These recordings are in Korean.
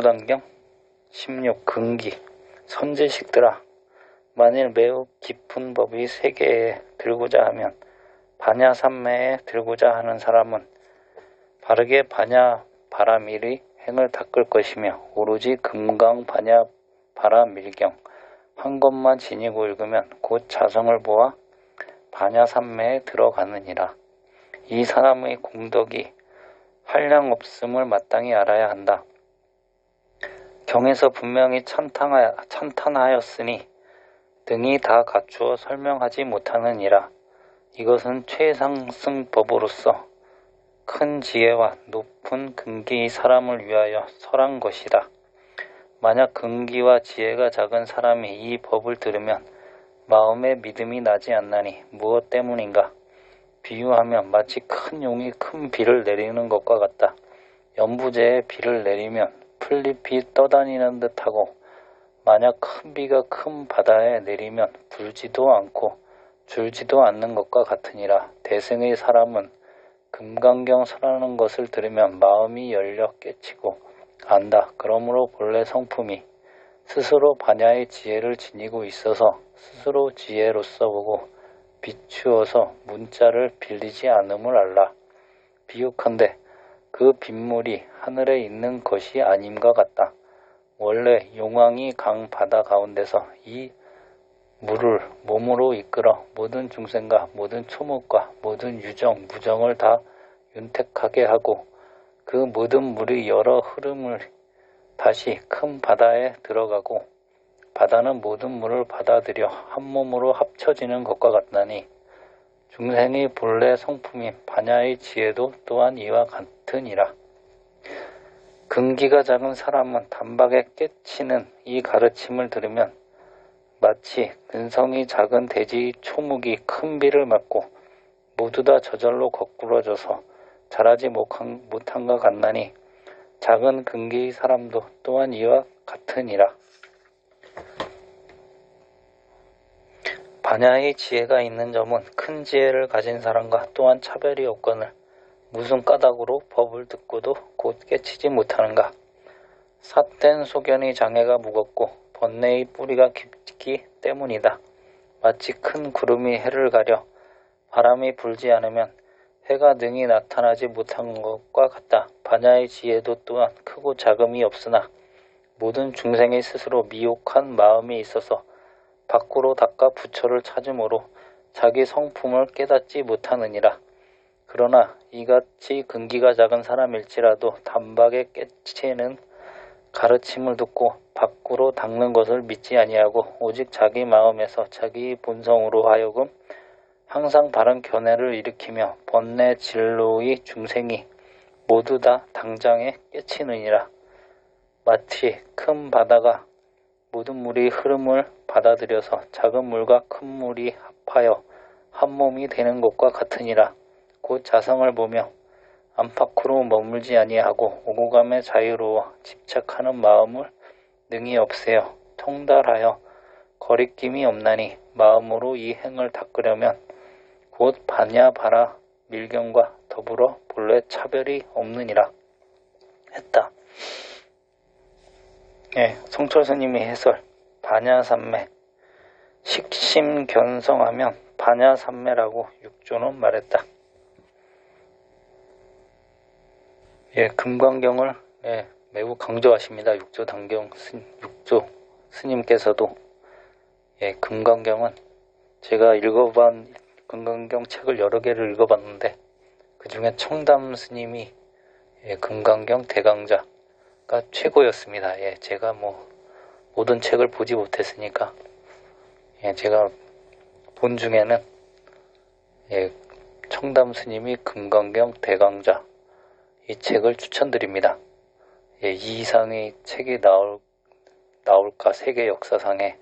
육조단경 16 근기 선지식들아 만일 매우 깊은 법이 세계에 들고자 하면 반야삼매에 들고자 하는 사람은 바르게 반야 바라밀의 행을 닦을 것이며 오로지 금강 반야 바라밀경 한 것만 지니고 읽으면 곧 자성을 보아 반야삼매에 들어가느니라. 이 사람의 공덕이 한량 없음을 마땅히 알아야 한다. 경에서 분명히 찬탄하, 찬탄하였으니 등이 다 갖추어 설명하지 못하느니라. 이것은 최상승법으로서 큰 지혜와 높은 근기의 사람을 위하여 설한 것이다. 만약 근기와 지혜가 작은 사람이 이 법을 들으면 마음에 믿음이 나지 않나니 무엇 때문인가? 비유하면 마치 큰 용이 큰 비를 내리는 것과 같다. 연부제에 비를 내리면 풀잎이 떠다니는 듯하고 만약 큰 비가 큰 바다에 내리면 불지도 않고 줄지도 않는 것과 같으니라. 대승의 사람은 금강경 설하는 것을 들으면 마음이 열려 깨치고 안다. 그러므로 본래 성품이 스스로 반야의 지혜를 지니고 있어서 스스로 지혜로서 보고 비추어서 문자를 빌리지 않음을 알라. 비육한데 그 빗물이 하늘에 있는 것이 아님과 같다. 원래 용왕이 강 바다 가운데서 이 물을 몸으로 이끌어 모든 중생과 모든 초목과 모든 유정, 무정을 다 윤택하게 하고 그 모든 물이 여러 흐름을 다시 큰 바다에 들어가고 바다는 모든 물을 받아들여 한 몸으로 합쳐지는 것과 같나니 중생의 본래 성품인 반야의 지혜도 또한 이와 같 으니라. 근기가 작은 사람은 단박에 깨치는 이 가르침을 들으면 마치 근성이 작은 돼지 초목이 큰 비를 맞고 모두 다 저절로 거꾸러져서 자라지 못한, 못한 것 같나니 작은 근기의 사람도 또한 이와 같으니라. 반야의 지혜가 있는 점은 큰 지혜를 가진 사람과 또한 차별이 없거늘 무슨 까닭으로 법을 듣고도 곧 깨치지 못하는가. 삿된 소견의 장애가 무겁고 번뇌의 뿌리가 깊기 때문이다. 마치 큰 구름이 해를 가려 바람이 불지 않으면 해가 능히 나타나지 못한 것과 같다. 반야의 지혜도 또한 크고 작음이 없으나 모든 중생의 스스로 미혹한 마음이 있어서 밖으로 닦아 부처를 찾음으로 자기 성품을 깨닫지 못하느니라. 그러나 이같이 근기가 작은 사람일지라도 단박에 깨치는 가르침을 듣고 밖으로 닦는 것을 믿지 아니하고 오직 자기 마음에서 자기 본성으로 하여금 항상 바른 견해를 일으키며 번뇌 진로의 중생이 모두 다 당장에 깨치느니라. 마치 큰 바다가 모든 물이 흐름을 받아들여서 작은 물과 큰 물이 합하여 한 몸이 되는 것과 같으니라. 곧 자성을 보며 안팎으로 머물지 아니하고 오고감에 자유로워 집착하는 마음을 능히 없애어 통달하여 거리낌이 없나니 마음으로 이 행을 닦으려면 곧 반야 바라 밀경과 더불어 본래 차별이 없느니라 했다. 예, 성철 스님이 해설 반야삼매 식심견성하면 반야삼매라고 육조는 말했다. 예, 금광경을 예, 매우 강조하십니다. 육조 단경 스, 육조 스님께서도 예, 금광경은 제가 읽어본 금강경 책을 여러 개를 읽어봤는데 그 중에 청담 스님이 예, 금강경 대강자가 최고였습니다. 예, 제가 뭐 모든 책을 보지 못했으니까 예, 제가 본 중에는 예, 청담 스님이 금강경 대강자 이 책을 추천드립니다. 예, 이 이상의 책이 나올 나올까 세계 역사상에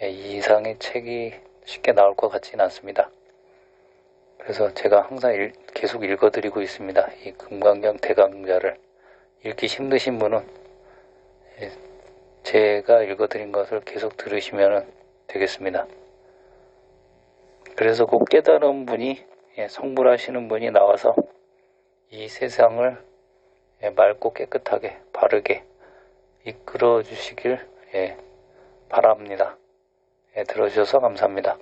예, 이 이상의 책이 쉽게 나올 것 같지는 않습니다. 그래서 제가 항상 일, 계속 읽어드리고 있습니다. 이 금강경 대강자를 읽기 힘드신 분은 예, 제가 읽어드린 것을 계속 들으시면 되겠습니다. 그래서 꼭 깨달은 분이 예, 성불하시는 분이 나와서 이 세상을 예, 맑고 깨끗하게 바르게 이끌어 주시길 예, 바랍니다. 예, 들어주셔서 감사합니다.